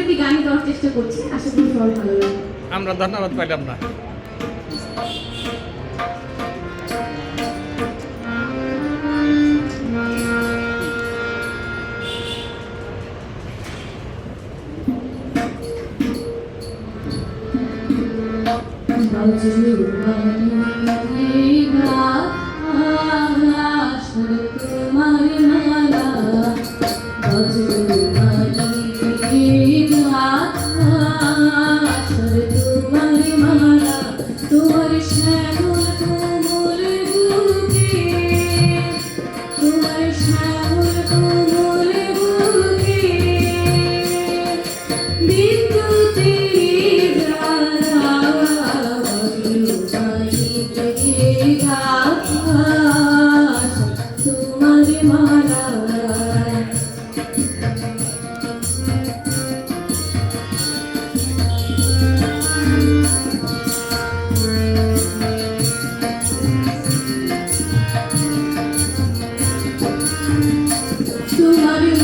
একটি গান গাওয়ার চেষ্টা করছি। আশা করি সবাই ভালো লাগবে। আমরা ধন্যবাদ পাইলাম না। তোমার মালা Amen. 수많은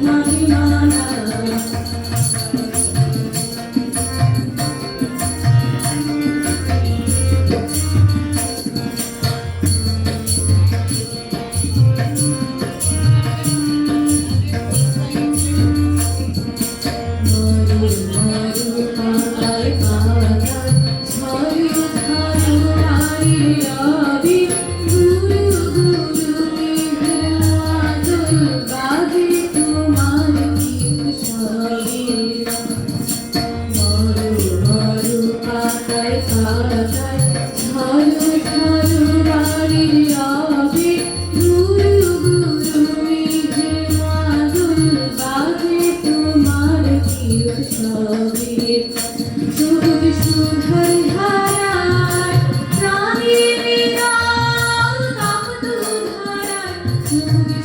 난 to the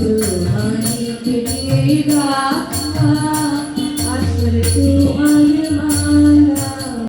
ধান